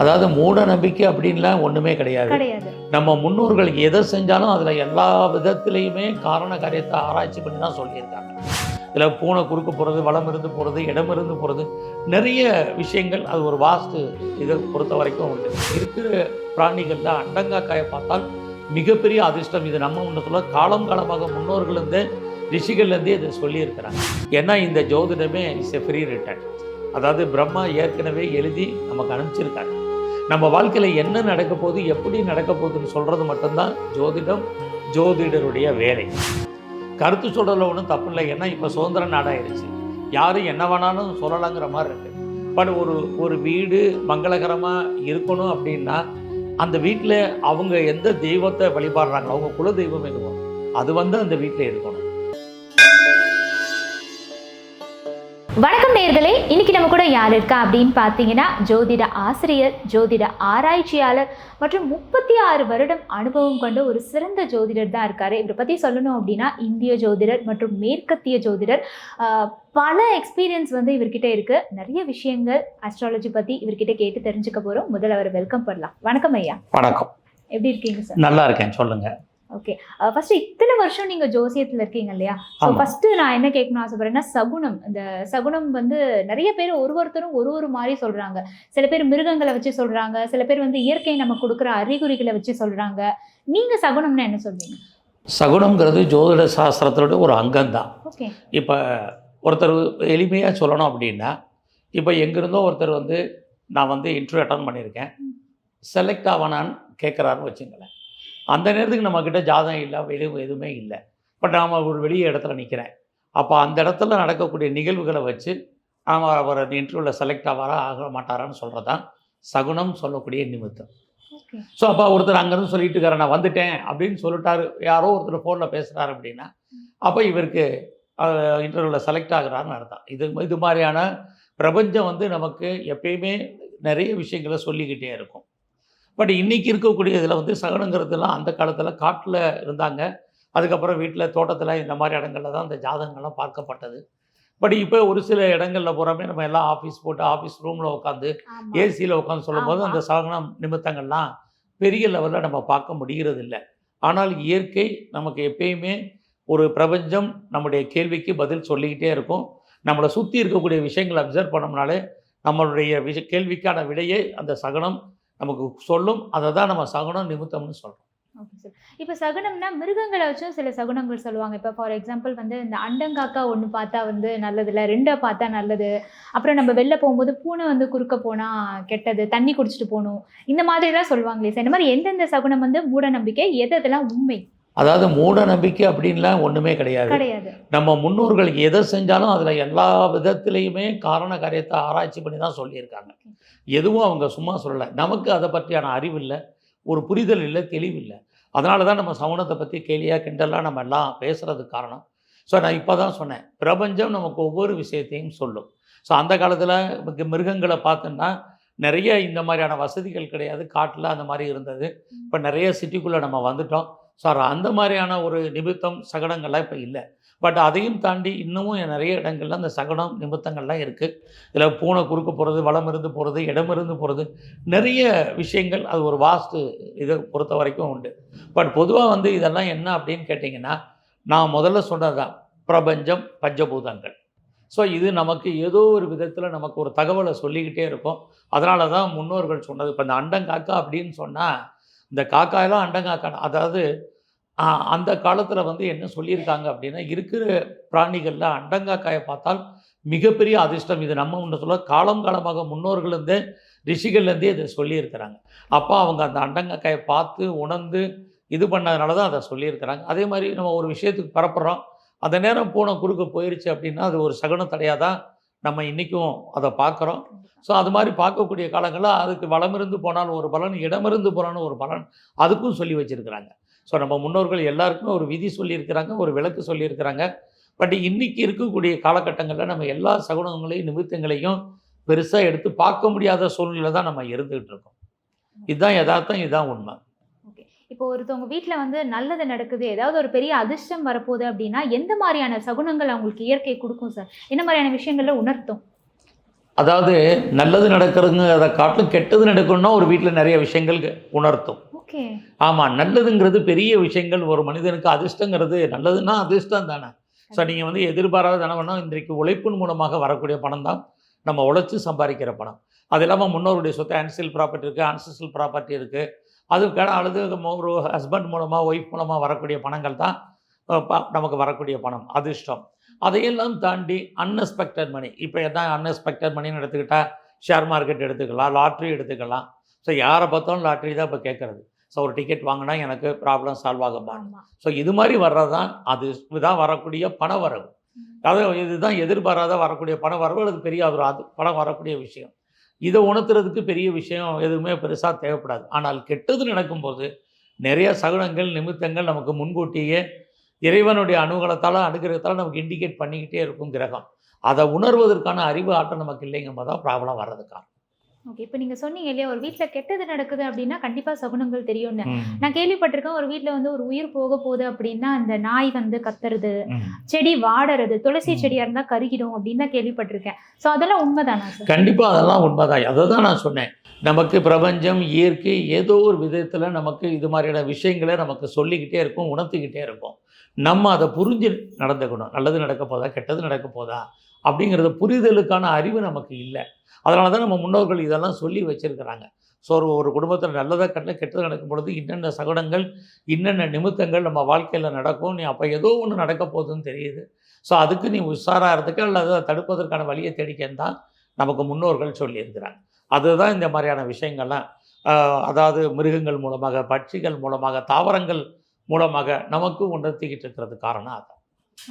அதாவது மூட நம்பிக்கை அப்படின்லாம் ஒன்றுமே கிடையாது. நம்ம முன்னோர்கள் எதை செஞ்சாலும் அதில் எல்லா விதத்திலையுமே காரண காரியத்தை ஆராய்ச்சி பண்ணி தான் சொல்லியிருக்காங்க. இதில் பூனை குறுக்க போகிறது வளம் இருந்து போகிறது இடம் இருந்து போகிறது நிறைய விஷயங்கள் அது ஒரு வாஸ்து இதை பொறுத்த வரைக்கும் உண்டு. இருக்கிற பிராணிகளில் அண்டங்காக்காயை பார்த்தால் மிகப்பெரிய அதிர்ஷ்டம். இது நம்ம ஒன்று சொல்ல காலம் காலமாக முன்னோர்கள்லேருந்து ரிஷிகள்லேருந்தே இதை சொல்லியிருக்கிறாங்க. ஏன்னா இந்த ஜோதிடமே இஸ் எ ஃப்ரீ ரிட்டர்ன் அதாவது பிரம்மா ஏற்கனவே எழுதி நமக்கு அனுப்பிச்சிருக்காங்க நம்ம வாழ்க்கையில் என்ன நடக்க போகுது எப்படி நடக்க போகுதுன்னு சொல்கிறது மட்டும்தான் ஜோதிடம் ஜோதிடருடைய வேலை. கருத்து சொல்கிறதுல ஒன்றும் தப்பு இல்லை. ஏன்னா இப்போ சுதந்திர நாடாயிருச்சு. யாரும் என்ன வேணாலும் சொல்லலாங்கிற மாதிரி இருக்குது பட் ஒரு ஒரு வீடு மங்களகரமாக இருக்கணும் அப்படின்னா அந்த வீட்டில் அவங்க எந்த தெய்வத்தை வழிபாடுறாங்களோ அவங்க குல தெய்வம் எதுவோ அது வந்து அந்த வீட்டில் இருக்கணும். வணக்கம் நேர்களே இன்னைக்கு நம்ம கூட யார் இருக்கா அப்படின்னு பார்த்தீங்கன்னா ஜோதிட ஆசிரியர் ஜோதிட ஆராய்ச்சியாளர் மற்றும் முப்பத்தி ஆறு வருடம் அனுபவம் கொண்ட ஒரு சிறந்த ஜோதிடர் தான் இருக்காரு. இவரை பற்றி சொல்லணும் அப்படின்னா இந்திய ஜோதிடர் மற்றும் மேற்கத்திய ஜோதிடர். பல எக்ஸ்பீரியன்ஸ் வந்து இவர்கிட்ட இருக்கு. நிறைய விஷயங்கள் அஸ்ட்ராலஜி பற்றி இவர்கிட்ட கேட்டு தெரிஞ்சுக்க போகிறோம் முதல்ல அவரை வெல்கம் பண்ணலாம். வணக்கம் ஐயா. வணக்கம். எப்படி இருக்கீங்க சார் நல்லா இருக்கேன். சொல்லுங்க. ஓகே ஃபர்ஸ்ட் இத்தனை வருஷம் நீங்க ஜோசியத்துல இருக்கீங்க இல்லையா? ஸோ. ஃபர்ஸ்ட் நான் என்ன கேட்கணும் ஆசைப்படுறேன்னா சகுனம். இந்த சகுனம் வந்து நிறைய பேர் ஒரு ஒருத்தரும் ஒரு ஒரு மாதிரி சொல்றாங்க. சில பேர் மிருகங்களை வச்சு சொல்றாங்க. சில பேர் வந்து இயற்கை நம்ம கொடுக்குற அறிகுறிகளை வச்சு சொல்றாங்க. நீங்க சகுனம்னா என்ன சொல்றீங்க சகுனம்ங்கிறது ஜோதிட சாஸ்திரத்தோட ஒரு அங்கம்தான். ஓகே இப்போ ஒருத்தர் எளிமையாக சொல்லணும் அப்படின்னா இப்போ எங்கிருந்தோ ஒருத்தர் வந்து நான் வந்து இன்டர்வியூ அட்டன் பண்ணியிருக்கேன். செலக்ட் ஆவானான்னு கேட்குறாருன்னு வச்சுங்களேன். அந்த நேரத்துக்கு நம்மக்கிட்ட ஜாதகம் இல்லை வெளியே எதுவுமே இல்லை. பட் நாம் ஒரு வெளிய இடத்துல நிற்கிறேன் அப்போ அந்த இடத்துல நடக்கக்கூடிய நிகழ்வுகளை வச்சு நாம் அவர் இன்டர்வியூவில் செலக்ட் ஆவாரா ஆக மாட்டாரான்னு சொல்கிறது தான் சகுனம் சொல்லக்கூடிய நிமித்தம். ஸோ அப்போ ஒருத்தர் அங்கேருந்து சொல்லிட்டு இருக்காரு நான் வந்துட்டேன் அப்படின்னு சொல்லிட்டாரு. யாரோ ஒருத்தர் ஃபோனில் பேசுகிறாரு அப்படின்னா அப்போ இவருக்கு இன்டர்வியூவில் செலக்ட் ஆகுறாருன்னு அர்த்தம். இது இது மாதிரியான பிரபஞ்சம் வந்து நமக்கு எப்பயுமே நிறைய விஷயங்களை சொல்லிக்கிட்டே இருக்கும். பட் இன்னைக்கு இருக்கக்கூடிய இதில் வந்து சகனங்கிறதுலாம் அந்த காலத்தில் காட்டில் இருந்தாங்க. அதுக்கப்புறம் வீட்டில் தோட்டத்தில் இந்த மாதிரி இடங்கள்ல தான் அந்த ஜாதகங்கள்லாம் பார்க்கப்பட்டது. பட் இப்போ ஒரு சில இடங்கள்ல போகிறோமே நம்ம எல்லாம் ஆஃபீஸ் போட்டு ஆஃபீஸ் ரூமில் உட்காந்து ஏசியில் உட்காந்து சொல்லும்போது. அந்த சகனம் நிமித்தங்கள்லாம் பெரிய லெவலில் நம்ம பார்க்க முடிகிறது இல்லை ஆனால் இயற்கை நமக்கு எப்பயுமே ஒரு பிரபஞ்சம் நம்முடைய கேள்விக்கு பதில் சொல்லிக்கிட்டே இருக்கும். நம்மளை சுற்றி இருக்கக்கூடிய விஷயங்களை அப்சர்வ் பண்ணோம்னாலே நம்மளுடைய விஷ கேள்விக்கான விடையை அந்த சகனம் நமக்கு சொல்லும் அதை தான் நம்ம சகுனம் நிமித்தம்னு சொல்கிறோம் ஓகே சார் இப்போ சகுனம்னா மிருகங்களை வச்சும் சில சகுனங்கள் சொல்லுவாங்க. இப்போ ஃபார் எக்ஸாம்பிள் வந்து இந்த அண்டங்காக்கா ஒன்று பார்த்தா வந்து நல்லது இல்லை ரெண்டை பார்த்தா நல்லது. அப்புறம் நம்ம வெளில போகும்போது பூனை வந்து குறுக்க போனால் கெட்டது தண்ணி குடிச்சிட்டு போகணும். இந்த மாதிரிலாம் சொல்லுவாங்களே சார் இந்த மாதிரி எந்தெந்த சகுனம் வந்து மூட நம்பிக்கை எது எதெல்லாம் உண்மை? அதாவது மூட நம்பிக்கை அப்படின்லாம் ஒன்றுமே கிடையாது. நம்ம முன்னோர்கள் எதை செஞ்சாலும் அதில் எல்லா விதத்திலையுமே காரண காரியத்தை ஆராய்ச்சி பண்ணி தான் சொல்லியிருக்காங்க. எதுவும் அவங்க சும்மா சொல்லலை. நமக்கு அதை பற்றியான அறிவு இல்லை. ஒரு புரிதல் இல்லை தெளிவு இல்லை. அதனால தான் நம்ம சமணத்தை பற்றி கேலியாக கிண்டலாக நம்ம எல்லாம் பேசுகிறதுக்கு காரணம். ஸோ நான் இப்போ தான் சொன்னேன். பிரபஞ்சம் நமக்கு ஒவ்வொரு விஷயத்தையும் சொல்லும். ஸோ அந்த காலத்தில் மிருகங்களை பார்த்தோன்னா நிறைய இந்த மாதிரியான வசதிகள் கிடையாது. காட்டில் அந்த மாதிரி இருந்தது. இப்போ நிறைய சிட்டிக்குள்ளே நம்ம வந்துட்டோம். சார் அந்த மாதிரியான ஒரு நிமித்தம் சகடங்கள்லாம் இப்போ இல்லை. பட் அதையும் தாண்டி இன்னமும் நிறைய இடங்கள்ல அந்த சகடம் நிமித்தங்கள்லாம் இருக்குது இதில் பூனை குறுக்க போகிறது வளம் இருந்து போகிறது இடம் இருந்து போகிறது நிறைய விஷயங்கள் அது ஒரு வாஸ்து இதை பொறுத்த வரைக்கும் உண்டு. பட் பொதுவாக வந்து இதெல்லாம் என்ன அப்படின்னு கேட்டிங்கன்னா நான் முதல்ல சொன்னது தான் பிரபஞ்சம் பஞ்சபூதங்கள். ஸோ இது நமக்கு ஏதோ ஒரு விதத்தில் நமக்கு ஒரு தகவலை சொல்லிக்கிட்டே இருக்கும். அதனால தான் முன்னோர்கள் சொன்னது இப்போ இந்த அண்டங்காக்கா அப்படின்னு சொன்னால் இந்த காக்காயெல்லாம் அண்டங்காக்கா அதாவது அந்த காலத்தில் வந்து என்ன சொல்லியிருக்காங்க அப்படின்னா இருக்கிற பிராணிகளில் அண்டங்காக்காயை பார்த்தால் மிகப்பெரிய அதிர்ஷ்டம். இது நம்ம ஒன்று சொல்ல காலம் காலமாக முன்னோர்கள்லேருந்தே ரிஷிகள்லேருந்தே இதை சொல்லியிருக்கிறாங்க. அப்போ அவங்க அந்த அண்டங்காக்காயை பார்த்து உணர்ந்து இது பண்ணதுனால தான் அதை சொல்லியிருக்கிறாங்க. அதே மாதிரி நம்ம ஒரு விஷயத்துக்கு பரப்புகிறோம் அந்த நேரம் பூனை குறுக்க போயிருச்சு அப்படின்னா அது ஒரு சகுன தடையாக தான் நம்ம இன்றைக்கும் அதை பார்க்குறோம். ஸோ அது மாதிரி பார்க்கக்கூடிய காலங்களில் அதுக்கு வளமிருந்து போனாலும் ஒரு பலன் இடமிருந்து போனாலும் ஒரு பலன் அதுக்கும் சொல்லி வச்சுருக்கிறாங்க. ஸோ நம்ம முன்னோர்கள் எல்லாருக்குமே ஒரு விதி சொல்லியிருக்கிறாங்க ஒரு விளக்கு சொல்லியிருக்கிறாங்க. பட் இன்னைக்கு இருக்கக்கூடிய காலகட்டங்களில் நம்ம எல்லா சகுனங்களையும் நிமித்தங்களையும் பெருசாக எடுத்து பார்க்க முடியாத சூழ்நிலை தான் நம்ம இருந்துகிட்டு இருக்கோம். இதுதான் யதார்த்தம் இதுதான் உண்மை. இப்போ ஒருத்தவங்க வீட்டில் வந்து நல்லது நடக்குது ஏதாவது ஒரு பெரிய அதிர்ஷ்டம் வரப்போகுது அப்படின்னா எந்த மாதிரியான சகுனங்கள் அவங்களுக்கு இயற்கை கொடுக்கும் சார்? என்ன மாதிரியான விஷயங்கள்ல உணர்த்தும்? அதாவது நல்லது நடக்கிறதுங்கிறத காட்டிலும் கெட்டது நடக்கணும்னா ஒரு வீட்டில் நிறைய விஷயங்கள் உணர்த்தும். ஓகே. ஆமாம் நல்லதுங்கிறது பெரிய விஷயங்கள். ஒரு மனிதனுக்கு அதிர்ஷ்டங்கிறது நல்லதுன்னா அதிர்ஷ்டம் தானே. ஸோ நீங்கள் வந்து எதிர்பாராத தனவனா இன்றைக்கு உழைப்பின் மூலமாக வரக்கூடிய பணம் தான் நம்ம உழைச்சி சம்பாதிக்கிற பணம். அது இல்லாமல் முன்னோருடைய சொத்து ஆன்சியல் ப்ராப்பர்ட்டி இருக்குது ஆன்சிஸ்டல் ப்ராப்பர்ட்டி இருக்குது அதுக்கான அழுது ஒரு ஹஸ்பண்ட் மூலமாக ஒய்ஃப் மூலமாக வரக்கூடிய பணங்கள் தான் நமக்கு வரக்கூடிய பணம் அதிர்ஷ்டம். அதையெல்லாம் தாண்டி அன்எக்ஸ்பெக்டட் மணி இப்போ என்ன அன்எக்ஸ்பெக்டட் மணின்னு எடுத்துக்கிட்டா ஷேர் மார்க்கெட் எடுத்துக்கலாம் லாட்ரி எடுத்துக்கலாம். ஸோ யாரை பார்த்தாலும் லாட்ரி தான் இப்போ கேட்குறது. ஸோ ஒரு டிக்கெட் வாங்கினா எனக்கு ப்ராப்ளம் சால்வ் ஆகுமா? ஸோ இது மாதிரி வர்றது தான் அது இதுதான் வரக்கூடிய பண வரவு. அதாவது இதுதான் எதிர்பாராத வரக்கூடிய பண வரவு அது பெரிய ஒரு அது பணம் வரக்கூடிய விஷயம். இதை உணர்த்துறதுக்கு பெரிய விஷயம் எதுவுமே பெருசாக தேவைப்படாது. ஆனால் கெட்டது நடக்கும்போது நிறைய சகுனங்கள் நிமித்தங்கள் நமக்கு முன்கூட்டியே இறைவனுடைய அனுகூலத்தால் அனுகிரகத்தால் நமக்கு இண்டிகேட் பண்ணிக்கிட்டே இருக்கும் கிரகம். அதை உணர்வதற்கான அறிவு ஆற்றல் நமக்கு இல்லைங்கும்போது தான் ப்ராப்ளம் வர்றதுக்கான ஓகே இப்போ நீங்க சொன்னீங்க இல்லையா ஒரு வீட்ல கெட்டது நடக்குது அப்படின்னா கண்டிப்பா சகுனங்கள் தெரியும்னு. நான் கேள்விப்பட்டிருக்கேன் ஒரு வீட்ல வந்து ஒரு உயிர் போக போகுது அப்படின்னா அந்த நாய் வந்து கத்துறது செடி வாடுறது துளசி ம். செடியா இருந்தா கருகிடும் அப்படின்னு தான் கேள்விப்பட்டிருக்கேன். ஸோ அதெல்லாம் உண்மைதானா சார் கண்டிப்பாக அதெல்லாம் உண்மைதான். அதை தான் நான் சொன்னேன். நமக்கு பிரபஞ்சம் இயற்கை ஏதோ ஒரு விதத்தில் நமக்கு இது மாதிரியான விஷயங்களை நமக்கு சொல்லிக்கிட்டே இருக்கும் உணர்த்திக்கிட்டே இருக்கும். நம்ம அதை புரிஞ்சு நடந்துக்கணும். நல்லது நடக்க போதா கெட்டது நடக்க போதா அப்படிங்கிறத புரிதலுக்கான அறிவு நமக்கு இல்லை. அதனால தான் நம்ம முன்னோர்கள் இதெல்லாம் சொல்லி வச்சுருக்கிறாங்க. ஸோ ஒரு ஒரு குடும்பத்தில் நல்லதாக கட்டில கெட்டது நடக்கும் பொழுது இன்னென்ன சகடங்கள் இன்னென்ன நிமித்தங்கள் நம்ம வாழ்க்கையில் நடக்கும் நீ அப்போ ஏதோ ஒன்று நடக்க போகுதுன்னு தெரியுது. ஸோ அதுக்கு நீ உஷாராகிறதுக்கு அல்லது அதை தடுப்பதற்கான வழியை தேடிக்கன்னு தான் நமக்கு முன்னோர்கள் சொல்லியிருக்கிறாங்க. அதுதான் இந்த மாதிரியான விஷயங்கள்லாம். அதாவது மிருகங்கள் மூலமாக பட்சிகள் மூலமாக தாவரங்கள் மூலமாக நமக்கு உணர்த்திக்கிட்டு இருக்கிறது காரணம் அதான்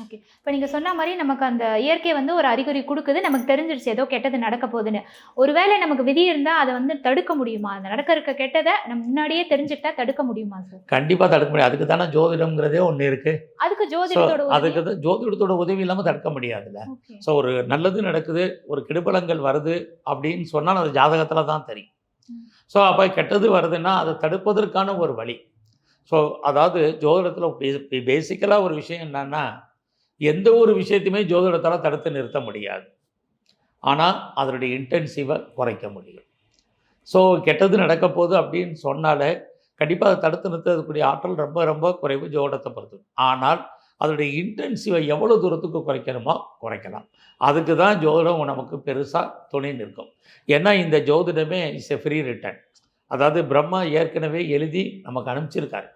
ஓகே இப்போ நீங்க சொன்ன மாதிரி நமக்கு அந்த இயற்கை வந்து ஒரு அறிகுறி கொடுக்குது. நமக்கு தெரிஞ்சிருச்சு ஏதோ கெட்டது நடக்க போகுதுன்னு. ஒருவேளை நமக்கு விதி இருந்தா அதை வந்து தடுக்க முடியுமா? அந்த நடக்க இருக்க கெட்டதை நம்ம முன்னாடியே தெரிஞ்சுக்கிட்டா தடுக்க முடியுமா சார் கண்டிப்பாக தடுக்க முடியாது அதுக்கு தானே ஜோதிடம்ங்கிறதே ஒன்று இருக்குது அதுக்கு ஜோதிடத்தோட அதுக்கு தான் ஜோதிடத்தோட உதவி இல்லாமல் தடுக்க முடியாதுல்ல. ஸோ ஒரு நல்லது நடக்குது ஒரு கெடுபலங்கள் வருது அப்படின்னு சொன்னால் அது ஜாதகத்தில் தான் தெரியும். ஸோ அப்போ கெட்டது வருதுன்னா அதை தடுப்பதற்கான ஒரு வழி. ஸோ அதாவது ஜோதிடத்தில் பேசிக்கலாக ஒரு விஷயம் என்னன்னா எந்த ஒரு விஷயத்தையுமே ஜோதிடத்தால் தடுத்து நிறுத்த முடியாது. ஆனால் அதனுடைய இன்டென்சிவை குறைக்க முடியும். ஸோ கெட்டது நடக்க போகுது அப்படின்னு சொன்னாலே கண்டிப்பாக அதை தடுத்து நிறுத்தக்கூடிய ஆற்றல் ரொம்ப ரொம்ப குறைவு ஜோதிடத்தை பொறுத்து ஆனால் அதனுடைய இன்டென்சிவை எவ்வளோ தூரத்துக்கு குறைக்கணுமோ குறைக்கலாம். அதுக்கு தான் ஜோதிடம் நமக்கு பெருசாக துணை நிற்கும். ஏன்னா இந்த ஜோதிடமே இஸ் எ ஃப்ரீ ரிட்டர்ன் அதாவது பிரம்மா ஏற்கனவே எழுதி நமக்கு அனுப்பிச்சிருக்காரு.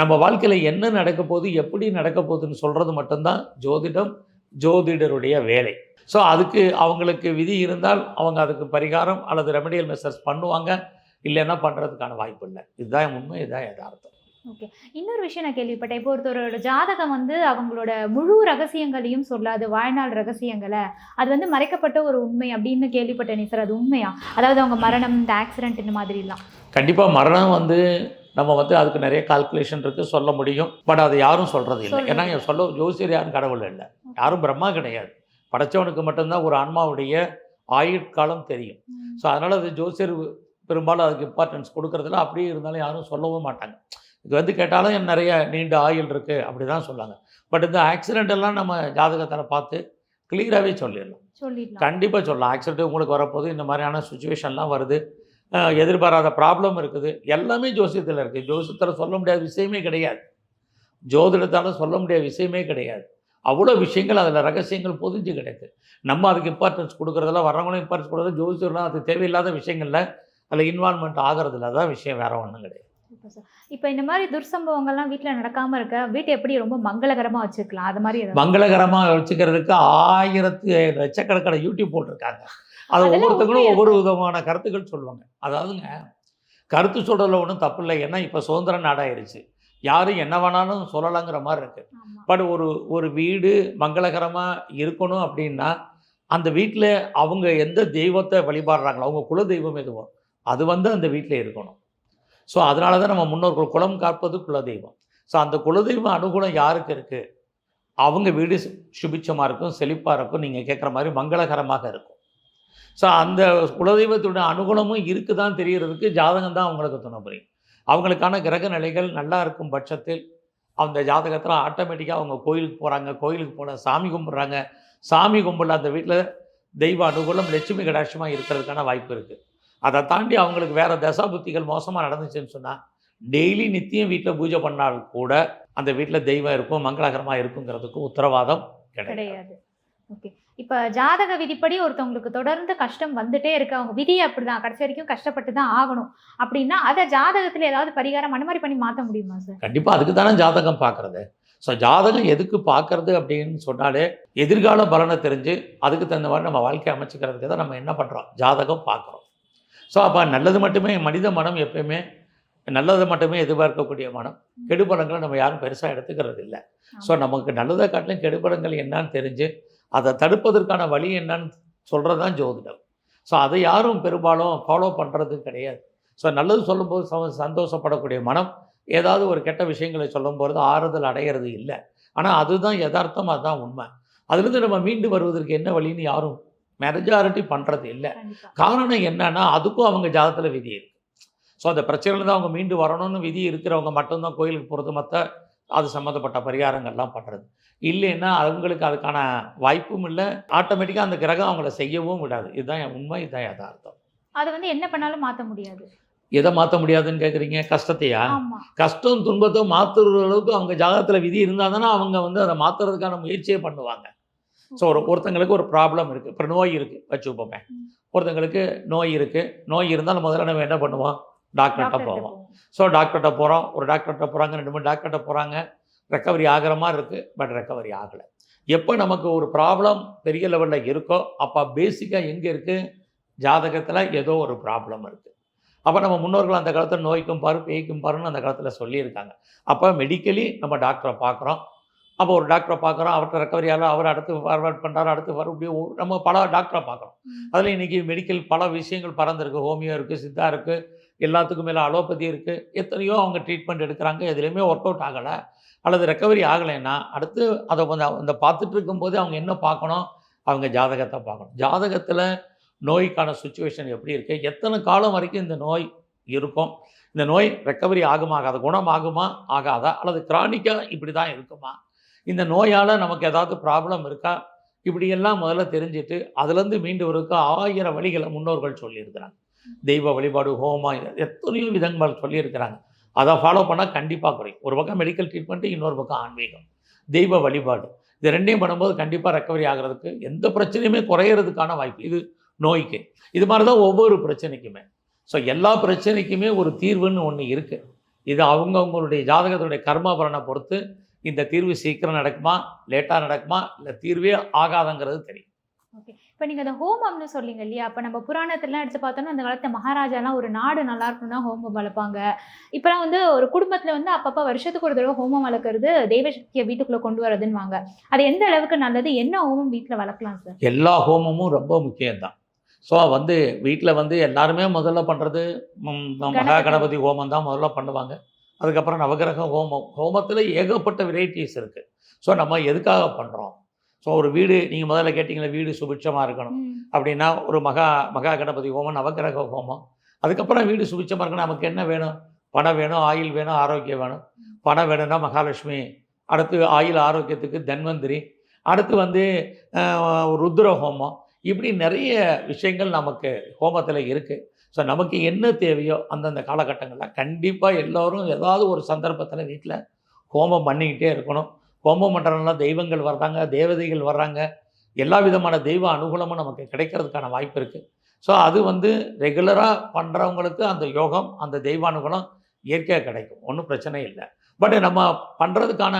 நம்ம வாழ்க்கையில் என்ன நடக்க போகுது எப்படி நடக்க போகுதுன்னு சொல்கிறது மட்டும்தான் ஜோதிடம் ஜோதிடருடைய வேலை. ஸோ அதுக்கு அவங்களுக்கு விதி இருந்தால் அவங்க அதுக்கு பரிகாரம் அல்லது ரெமடியல் மெசர்ஸ் பண்ணுவாங்க. இல்லைன்னா பண்ணுறதுக்கான வாய்ப்பு இல்லை. இதுதான் உண்மை இதுதான் யதார்த்தம். இன்னொரு விஷயம் நான் கேள்விப்பட்டேன். இப்போ ஒருத்தரோட ஜாதகம் வந்து அவங்களோட முழு ரகசியங்களையும் சொல்லாது வாழ்நாள் ரகசியங்களை. அது வந்து மறைக்கப்பட்ட ஒரு உண்மை அப்படின்னு கேள்விப்பட்டேனே சார். அது உண்மையா? அதாவது அவங்க மரணம் இந்த ஆக்சிடென்ட் இந்த மாதிரிலாம். கண்டிப்பாக மரணம் வந்து நம்ம வந்து அதுக்கு நிறைய கால்குலேஷன் இருக்குது சொல்ல முடியும். பட் அது யாரும் சொல்கிறது இல்லை. ஏன்னா சொல்ல ஜோசியர் யாரும் கடவுள் இல்லை. யாரும் பிரம்மா கிடையாது. படைச்சவனுக்கு மட்டும்தான் ஒரு ஆன்மாவுடைய ஆயுட்காலம் தெரியும். ஸோ அதனால் அது ஜோசியர் பெரும்பாலும் அதுக்கு இம்பார்ட்டன்ஸ் கொடுக்கறதில்ல. அப்படியே இருந்தாலும் யாரும் சொல்லவும் மாட்டாங்க. இது வந்து கேட்டாலும் நிறைய நீண்ட ஆயுள் இருக்குது அப்படி தான் சொல்லுவாங்க. பட் இந்த ஆக்சிடென்ட் எல்லாம் நம்ம ஜாதகத்தில் பார்த்து கிளியராகவே சொல்லிடலாம். கண்டிப்பாக சொல்லலாம். ஆக்சிடென்ட் உங்களுக்கு வரப்போது இந்த மாதிரியான சுச்சுவேஷன்லாம் வருது. எதிர்பாராத ப்ராப்ளம் இருக்குது. எல்லாமே ஜோசியத்தில் இருக்குது ஜோசியத்தில் சொல்ல முடியாத விஷயமே கிடையாது. ஜோதிடத்தால் சொல்ல முடியாத விஷயமே கிடையாது. அவ்வளோ விஷயங்கள் அதில் ரகசியங்கள் பொதிஞ்சு கிடக்கு. நம்ம அதுக்கு இம்பார்ட்டன்ஸ் கொடுக்குறதெல்லாம் வரவங்களும் இம்பார்ட்டன்ஸ் கொடுக்குறது ஜோசியர்லாம் அது தேவையில்லாத விஷயங்களில் அதில் இன்வால்மெண்ட் ஆகிறதுல தான் விஷயம் வேற ஒன்றும் கிடையாது. இப்போ இந்த மாதிரி துர்சம்பவங்கள்லாம் வீட்டில் நடக்காம இருக்க வீட்டை எப்படி ரொம்ப மங்களகரமா வச்சுக்கலாம்? அது மாதிரி மங்களகரமாக வச்சுக்கிறதுக்கு ஆயிரத்து லட்சக்கணக்கான யூடியூப் போட்டிருக்காங்க. அது ஒவ்வொருத்தங்களும் ஒவ்வொரு விதமான கருத்துக்கள் சொல்லுவாங்க. அதாவதுங்க கருத்து சொல்றதுல ஒன்றும் தப்பு இல்லை ஏன்னா இப்போ சுதந்திர நாடாயிருச்சு. யாரும் என்ன வேணாலும் சொல்லலாங்கிற மாதிரி இருக்கு. ஆமா. பட் ஒரு ஒரு வீடு மங்களகரமாக இருக்கணும் அப்படின்னா அந்த வீட்டில் அவங்க எந்த தெய்வத்தை வழிபாடுறாங்களோ அவங்க குல தெய்வம் எதுவோ அது வந்து அந்த வீட்டில் இருக்கணும். ஸோ அதனால தான் நம்ம முன்னோர்கள் குலம் காப்பது குலதெய்வம் ஸோ அந்த குலதெய்வம் அனுகூலம் யாருக்கு இருக்குது அவங்க வீடு சு- சுபிட்சமாக இருக்கும் செழிப்பாக இருக்கும் நீங்கள் கேட்குற மாதிரி மங்களகரமாக இருக்கும். ஸோ அந்த குலதெய்வத்துடைய அனுகூலமும் இருக்குதான் தெரிகிறதுக்கு ஜாதகம் தான் அவங்களுக்கு துணை புரியும். அவங்களுக்கான கிரக நிலைகள் நல்லா இருக்கும் பட்சத்தில் அந்த ஜாதகத்தில் ஆட்டோமேட்டிக்காக அவங்க கோயிலுக்கு போகிறாங்க கோயிலுக்கு போன சாமி கும்பிட்றாங்க. சாமி கும்பிடல அந்த வீட்டில் தெய்வ அனுகூலம் லட்சுமி கடாட்சமாக இருக்கிறதுக்கான வாய்ப்பு இருக்குது அதை தாண்டி அவங்களுக்கு வேறு தசாபுத்திகள் மோசமாக நடந்துச்சுன்னு சொன்னால் டெய்லி நித்தியம் வீட்டில் பூஜை பண்ணால் கூட அந்த வீட்டில் தெய்வம் இருக்கும் மங்களகரமாக இருக்குங்கிறதுக்கு உத்தரவாதம் கிடையாது. கிடையாது. ஓகே இப்போ ஜாதக விதிப்படி ஒருத்தவங்களுக்கு தொடர்ந்து கஷ்டம் வந்துட்டே இருக்கு. அவங்க விதி அப்படிதான். கடைசி வரைக்கும் கஷ்டப்பட்டு தான் ஆகணும். அப்படின்னா அதை ஜாதகத்துல ஏதாவது பரிகாரம் அந்த மாதிரி பண்ணி மாற்ற முடியுமா சார்? கண்டிப்பாக அதுக்கு தானே ஜாதகம் பார்க்குறது ஸோ ஜாதகம் எதுக்கு பார்க்கறது அப்படின்னு சொன்னாலே எதிர்கால பலனை தெரிஞ்சு அதுக்கு தகுந்த மாதிரி நம்ம வாழ்க்கை அமைச்சுக்கிறதுக்கு தான் நம்ம என்ன பண்ணுறோம் ஜாதகம் பார்க்குறோம் ஸோ அப்போ நல்லது மட்டுமே மனித மனம் எப்பயுமே நல்லதை மட்டுமே எதிர்பார்க்கக்கூடிய மனம். கெடுபலங்களை நம்ம யாரும் பெருசாக எடுத்துக்கிறது இல்லை ஸோ நமக்கு நல்லதை காட்டிலும் கெடுபலங்கள் என்னன்னு தெரிஞ்சு அதை தடுப்பதற்கான வழி என்னன்னு சொல்கிறது தான் ஜோதிடம். ஸோ அதை யாரும் பெரும்பாலும் ஃபாலோ பண்ணுறது கிடையாது. ஸோ நல்லது சொல்லும்போது ச சந்தோஷப்படக்கூடிய மனம் ஏதாவது ஒரு கெட்ட விஷயங்களை சொல்லும்போது ஆறுதல் அடையிறது இல்லை. ஆனால் அதுதான் யதார்த்தம் அதுதான் உண்மை. அதுலேருந்து நம்ம மீண்டு வருவதற்கு என்ன வழின்னு யாரும் மெஜாரிட்டி பண்ணுறது இல்லை. காரணம் என்னன்னா அதுக்கும் அவங்க ஜாதகத்தில் விதி இருக்கு. ஸோ அந்த பிரச்சனையில தான் அவங்க மீண்டு வரணும்னு விதி இருக்கிறவங்க மட்டும்தான் கோயிலுக்கு போகிறது மற்ற அது சம்மந்தப்பட்ட பரிகாரங்கள்லாம் பண்ணுறது இல்லைன்னா அவங்களுக்கு அதுக்கான வாய்ப்பும் இல்லை. ஆட்டோமேட்டிக்காக அந்த கிரகம் அவங்கள செய்யவும் விடாது. இதுதான் என் உண்மை இதுதான் யதார்த்தம். அதை வந்து என்ன பண்ணாலும் மாற்ற முடியாது. எதை மாற்ற முடியாதுன்னு கேட்குறீங்க? கஷ்டத்தையா? கஷ்டம் துன்பத்தை மாற்றுற அளவுக்கு அவங்க ஜாதகத்தில் விதி இருந்தால் தானே அவங்க வந்து அதை மாற்றுறதுக்கான முயற்சியே பண்ணுவாங்க. ஸோ ஒரு ஒருத்தங்களுக்கு ஒரு ப்ராப்ளம் இருக்குது இப்போ நோய் இருக்குது வச்சுப்போமே. ஒருத்தங்களுக்கு நோய் இருக்குது நோய் இருந்தால் முதல்ல நம்ம என்ன பண்ணுவோம்? டாக்டர்கிட்ட போவோம். ஸோ டாக்டர்கிட்ட போகிறோம் ஒரு டாக்டர்கிட்ட போகிறாங்க ரெண்டு மூணு டாக்டர்கிட்ட போகிறாங்க ரெக்கவரி ஆகிற மாதிரி இருக்குது பட் ரெக்கவரி ஆகலை. எப்போ நமக்கு ஒரு ப்ராப்ளம் பெரிய லெவலில் இருக்கோ அப்போ பேசிக்காக எங்கே இருக்குது ஜாதகத்தில் ஏதோ ஒரு ப்ராப்ளம் இருக்குது அப்போ நம்ம முன்னோர்கள் அந்த காலத்தில் நோய்க்கும் பாரு பேய்க்கும் பாருன்னு அந்த காலத்தில் சொல்லியிருக்காங்க. அப்போ மெடிக்கலி நம்ம டாக்டரை பார்க்குறோம். அப்போ ஒரு டாக்டரை பார்க்குறோம் அவர்கிட்ட ரெக்கவரி ஆகல அவர் அடுத்து ஃபார்வர்ட் பண்ணுறாரு அடுத்து மறுபடியும் நம்ம பல டாக்டரை பார்க்குறோம். அதில் இன்றைக்கி மெடிக்கல் பல விஷயங்கள் பறந்துருக்கு. ஹோமியோ இருக்குது சித்தா இருக்குது எல்லாத்துக்கும் மேலே அலோபதி இருக்குது எத்தனையோ அவங்க ட்ரீட்மெண்ட் எடுக்கிறாங்க எதுலேயுமே ஒர்க் அவுட் ஆகலை. அல்லது ரெக்கவரி ஆகலைன்னா அடுத்து அதை கொஞ்சம் அந்த பார்த்துட்டு இருக்கும்போது அவங்க என்ன பார்க்கணும்? அவங்க ஜாதகத்தை பார்க்கணும். ஜாதகத்தில் நோய்க்கான சுச்சுவேஷன் எப்படி இருக்குது எத்தனை காலம் வரைக்கும் இந்த நோய் இருக்கும்? இந்த நோய் ரெக்கவரி ஆகுமா? ஆகாத குணம் ஆகுமா ஆகாதா? அல்லது கிரானிக்காக இப்படி தான் இருக்குமா? இந்த நோயால் நமக்கு ஏதாவது ப்ராப்ளம் இருக்கா? இப்படியெல்லாம் முதல்ல தெரிஞ்சுட்டு அதுலேருந்து மீண்டு வரதுக்கு ஆயிரம் வழிகளை முன்னோர்கள் சொல்லியிருக்கிறாங்க. தெய்வ வழிபாடு ஹோமம் எத்தனையோ விதங்கள் சொல்லியிருக்கிறாங்க. அதை ஃபாலோ பண்ணால் கண்டிப்பாக குறையும். ஒரு பக்கம் மெடிக்கல் ட்ரீட்மெண்ட்டு இன்னொரு பக்கம் ஆன்மீகம். தெய்வ வழிபாடு. இது ரெண்டையும் பண்ணும்போது கண்டிப்பாக ரெக்கவரி ஆகிறதுக்கு எந்த பிரச்சனையுமே குறையிறதுக்கான வாய்ப்பு. இது நோய்க்கு. இது மாதிரி தான் ஒவ்வொரு பிரச்சனைக்குமே. ஸோ எல்லா பிரச்சனைக்குமே ஒரு தீர்வுன்னு ஒன்று இருக்குது இது அவங்கவுங்களுடைய ஜாதகத்துடைய கர்மபலனை பொறுத்து இந்த தீர்வு சீக்கிரம் நடக்குமா லேட்டாக நடக்குமா இல்லை தீர்வே ஆகாதங்கிறது தெரியும். ஓகே இப்போ நீங்கள் அந்த ஹோமம்னு சொல்லிங்க இல்லையா? அப்போ நம்ம புராணத்துலலாம் எடுத்து பார்த்தோம்னா அந்த காலத்து மகாராஜாலாம் ஒரு நாடு நல்லா இருக்கணும்னா ஹோமம் வளர்ப்பாங்க. இப்போலாம் வந்து ஒரு குடும்பத்தில் வந்து அப்பப்போ வருஷத்துக்கு ஒரு தடவை ஹோமம் வளர்க்குறது தெய்வசக்தியை வீட்டுக்குள்ளே கொண்டு வரதுன்னுவாங்க. அது எந்த அளவுக்கு நல்லது? என்ன ஹோமம் வீட்டில் வளர்க்கலாம் சார்? எல்லா ஹோமமும் ரொம்ப முக்கியம்தான். ஸோ வந்து வீட்டில் வந்து எல்லாருமே முதல்ல பண்ணுறது மகா. கணபதி. ஹோமம் தான் முதல்ல பண்ணுவாங்க. அதுக்கப்புறம் நவகிரக ஹோமம். ஹோமத்தில் ஏகப்பட்ட வெரைட்டிஸ் இருக்குது ஸோ நம்ம எதுக்காக பண்ணுறோம் ஸோ ஒரு வீடு நீங்கள் முதல்ல கேட்டிங்களே வீடு சுபிட்சமாக இருக்கணும். அப்படின்னா ஒரு மகா மகா கணபதி ஹோமம் நவகிரக ஹோமம். அதுக்கப்புறம் வீடு சுபிட்சமாக இருக்கணும். நமக்கு என்ன வேணும்? பணம் வேணும் ஆயில் வேணும் ஆரோக்கியம் வேணும். பணம் வேணும்னா மகாலட்சுமி. அடுத்து ஆயில் ஆரோக்கியத்துக்கு தன்வந்திரி. அடுத்து வந்து ருத்ர ஹோமம். இப்படி நிறைய விஷயங்கள் நமக்கு ஹோமத்தில் இருக்குது ஸோ நமக்கு என்ன தேவையோ அந்தந்த காலகட்டங்களில் கண்டிப்பாக எல்லோரும் ஏதாவது ஒரு சந்தர்ப்பத்தில் வீட்டில் ஹோமம் பண்ணிக்கிட்டே இருக்கணும். ஹோமம் பண்ணுறதுனால தெய்வங்கள் வர்றாங்க தேவதைகள் வர்றாங்க. எல்லா விதமான தெய்வ அனுகூலமும் நமக்கு கிடைக்கிறதுக்கான வாய்ப்பு இருக்குது ஸோ அது வந்து ரெகுலராக பண்ணுறவங்களுக்கு அந்த யோகம் அந்த தெய்வானுகூலம் இயற்கையாக கிடைக்கும். ஒன்றும் பிரச்சனை இல்லை. பட் நம்ம பண்ணுறதுக்கான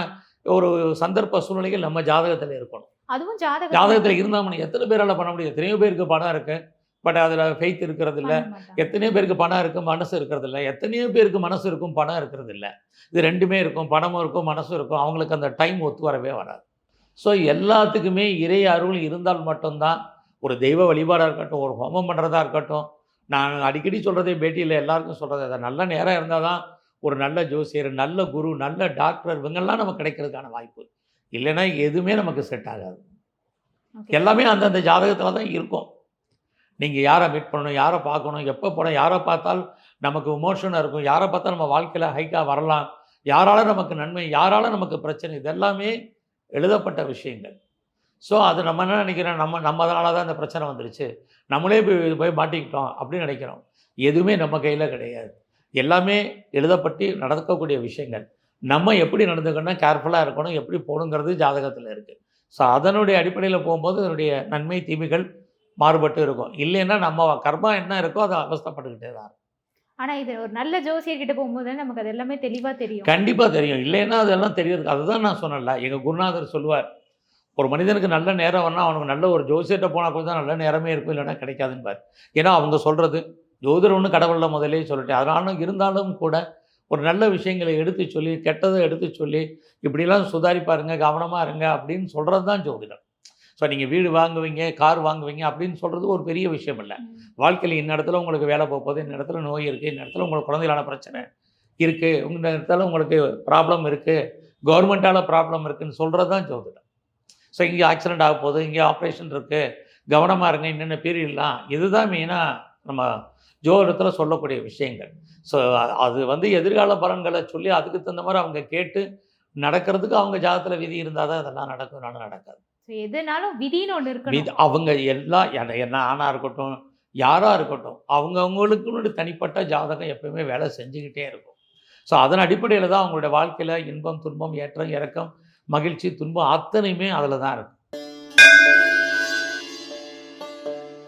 ஒரு சந்தர்ப்ப சூழ்நிலைகள் நம்ம ஜாதகத்தில் இருக்கணும். அதுவும் ஜாதகம் ஜாதகத்தில் இருந்தால் எத்தனை பேரால் பண்ண முடியும்? எத்தனையோ பேருக்கு பணம் இருக்குது பட் அதில் ஃபெய்த் இருக்கிறது இல்லை. எத்தனையோ பேருக்கு பணம் இருக்கும் மனசு இருக்கிறது இல்லை எத்தனையோ பேருக்கு மனசு இருக்கும் பணம் இருக்கிறது இல்லை இது ரெண்டுமே இருக்கும் பணமும் இருக்கும் மனசும் இருக்கும். அவங்களுக்கு அந்த டைம் ஒத்து வரவே வராது. ஸோ எல்லாத்துக்குமே இறை அருள் இருந்தால் மட்டும்தான் ஒரு தெய்வ வழிபாடாக இருக்கட்டும் ஒரு ஹோமம் பண்ணுறதா இருக்கட்டும். நான் அடிக்கடி சொல்கிறதே பேட்டியில் எல்லாருக்கும் சொல்கிறது அது நல்ல நேரம் இருந்தால் தான் ஒரு நல்ல ஜோசியர் நல்ல குரு நல்ல டாக்டர் இவங்கெல்லாம் நமக்கு கிடைக்கிறதுக்கான வாய்ப்பு. இல்லைன்னா எதுவுமே நமக்கு செட் ஆகாது. எல்லாமே அந்தந்த ஜாதகத்தில் தான் இருக்கும். நீங்கள் யாரை மீட் பண்ணணும் யாரை பார்க்கணும் எப்போ போகணும் யாரை பார்த்தால் நமக்கு விமோஷனாக இருக்கும் யாரை பார்த்தா நம்ம வாழ்க்கையில் ஹைக்காக வரலாம் யாரால் நமக்கு நன்மை யாரால் நமக்கு பிரச்சனை இதெல்லாமே எழுதப்பட்ட விஷயங்கள். ஸோ அது நம்ம என்ன நினைக்கிறோம்? நம்ம நம்ம அதனால தான் இந்த பிரச்சனை வந்துருச்சு. நம்மளே போய் இது போய் மாட்டிக்கிட்டோம் அப்படின்னு நினைக்கிறோம். எதுவுமே நம்ம கையில் கிடையாது. எல்லாமே எழுதப்பட்டு நடக்கக்கூடிய விஷயங்கள். நம்ம எப்படி நடந்துக்கணும் கேர்ஃபுல்லாக இருக்கணும் எப்படி போகணுங்கிறது ஜாதகத்தில் இருக்குது ஸோ அதனுடைய அடிப்படையில் போகும்போது அதனுடைய நன்மை தீமைகள் மாறுபட்டு இருக்கும். இல்லைன்னா நம்ம கர்மா என்ன இருக்கோ அதை அவஸ்தைப்பட்டுக்கிட்டே தான் இருக்கும். ஆனா இது ஒரு நல்ல ஜோசியர்கிட்ட போகும்போது நமக்கு அது எல்லாமே தெளிவா தெரியும். கண்டிப்பாக தெரியும். இல்லைன்னா அதெல்லாம் தெரியாது. அதுதான் நான் சொன்னேன்ல. எங்கள் குருநாதர் சொல்லுவார் ஒரு மனிதனுக்கு நல்ல நேரம் வரணும் அவனுக்கு நல்ல ஒரு ஜோசியர்கிட்ட போனால் கூட தான் நல்ல நேரமே இருக்கும் இல்லைன்னா கிடைக்காதுன்பார். ஏன்னா அவங்க சொல்கிறது ஜோதிடம் ஒன்று கடவுளில் முதலே சொல்லிட்டேன். அதனாலும் இருந்தாலும் கூட ஒரு நல்ல விஷயங்களை எடுத்து சொல்லி கெட்டதை எடுத்து சொல்லி இப்படிலாம் சுதாரி பாருங்க கவனமாக இருங்க அப்படின்னு சொல்கிறது தான் ஜோதிடம். ஸோ நீங்கள் வீடு வாங்குவீங்க கார் வாங்குவீங்க அப்படின்னு சொல்கிறது ஒரு பெரிய விஷயம் இல்லை. வாழ்க்கையில் இந்த இடத்துல உங்களுக்கு வேலை போக போகுது இந்த இடத்துல நோய் இருக்குது இந்த இடத்துல உங்களுக்கு குழந்தைகளான பிரச்சனை இருக்குது இந்த இடத்துல உங்களுக்கு ப்ராப்ளம் இருக்குது கவர்மெண்ட்டால் ப்ராப்ளம் இருக்குன்னு சொல்கிறது தான் ஜோதிடம். ஸோ இங்கே ஆக்சிடென்ட் ஆக போகுது இங்கே ஆப்ரேஷன் இருக்குது கவனமாக இருங்க என்னென்ன பீரியட்லாம் இதுதான் மெயினாக நம்ம ஜோதிடத்தில் சொல்லக்கூடிய விஷயங்கள். ஸோ அது வந்து எதிர்கால பலன்களை சொல்லி அதுக்கு தகுந்த மாதிரி அவங்க கேட்டு நடக்கிறதுக்கு அவங்க ஜாதகத்தில் விதி இருந்தால் தான் இதெல்லாம் நடக்கும் இல்லைன்னா நடக்காது. எதுனாலும் விதின்னு ஒன்று இருக்கணும். அவங்க எல்லாம் என்ன- என்ன ஆணாக இருக்கட்டும் யாராக இருக்கட்டும் அவங்கவுங்களுக்குன்னு தனிப்பட்ட ஜாதகம் எப்பவுமே வேலை செஞ்சுக்கிட்டே இருக்கும். ஸோ அதன் அடிப்படையில் தான் அவங்களுடைய வாழ்க்கையில் இன்பம் துன்பம் ஏற்றம் இறக்கம் மகிழ்ச்சி துன்பம் அத்தனையுமே அதில் தான் இருக்கும்